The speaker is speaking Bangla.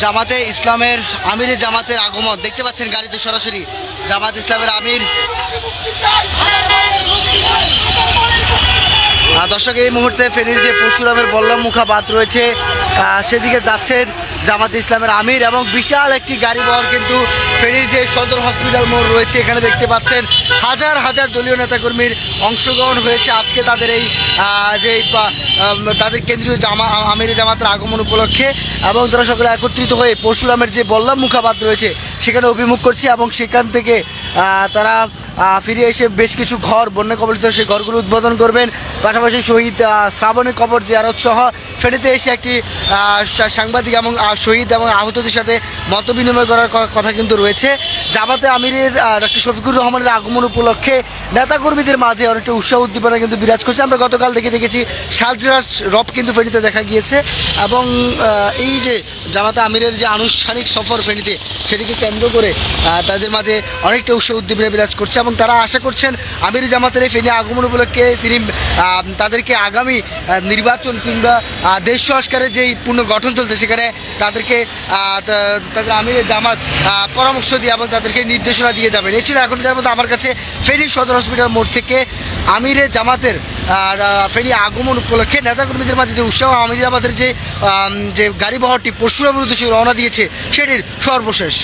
জামাতে ইসলামের আমিরের জামাতের আগমন। দেখতে পাচ্ছেন গাড়িতে সরাসরি জামাত ইসলামের আমির। দর্শক, এই মুহূর্তে ফেনীর যে পরশুরামের বল্লম মুখা বাদ রয়েছে সেদিকে যাচ্ছেন জামাত ইসলামের আমির এবং বিশাল একটি গাড়ি বহর কিন্তু ফেনীর যে সদর হসপিটাল মোড় রয়েছে, এখানে দেখতে পাচ্ছেন হাজার হাজার দলীয় নেতাকর্মীর অংশগ্রহণ হয়েছে। আজকে তাদের এই যে তাদের কেন্দ্রীয় জামা আমিরি জামাতের আগমন উপলক্ষে এবং তারা সকলে একত্রিত হয়ে পরশুরামের যে বল্লভ মুখাবাদ রয়েছে, সেখানে অভিমুখ করছে এবং সেখান থেকে তারা ফিরে এসে বেশ কিছু ঘর, বন্যা কবলিত সেই ঘরগুলো উদ্বোধন করবেন। পাশাপাশি শহীদ শ্রাবণী কবর জিয়ারত সহ ফেনীতে এসে একটি সাংবাদিক এবং শহীদ এবং আহতদের সাথে মত বিনিময় করার কথা কিন্তু রয়েছে। জামাতে আমিরের ডক্টর শফিকুর রহমানের আগমন উপলক্ষে নেতাকর্মীদের মাঝে অনেকটা উৎসাহ উদ্দীপনা কিন্তু বিরাজ করছে। আমরা গতকাল দেখে দেখেছি সালজরাস রব কিন্তু ফেনীতে দেখা গিয়েছে এবং এই যে জামাতে আমিরের যে আনুষ্ঠানিক সফর ফেনীতে, সেটিকে কেন্দ্র করে তাদের মাঝে অনেকটা উৎসাহ উদ্দীপনা বিরাজ করছে। এবং তারা আশা করছেন আমির জামাতের এই ফেনী আগমন উপলক্ষে তিনি তাদেরকে আগামী নির্বাচন কিংবা দেশ সংস্কারের যেই পূর্ণ গঠন চলছে সেখানে তাদেরকে তাদের আমিরের জামাত পরামর্শ দিয়ে এবং তাদেরকে নির্দেশনা দিয়ে যাবেন। এছাড়া এখন যার মধ্যে আমার কাছে ফেনী সদর হসপিটাল মোড় থেকে আমিরের জামাতের, আর ফেনী আগমন উপলক্ষে নেতাকর্মীদের মাঝে যে উৎসাহ, আমির জামাতের যে যে গাড়ি বহরটি পরশুরামের উদ্দেশ্যে রওনা দিয়েছে, সেটির সর্বশেষ।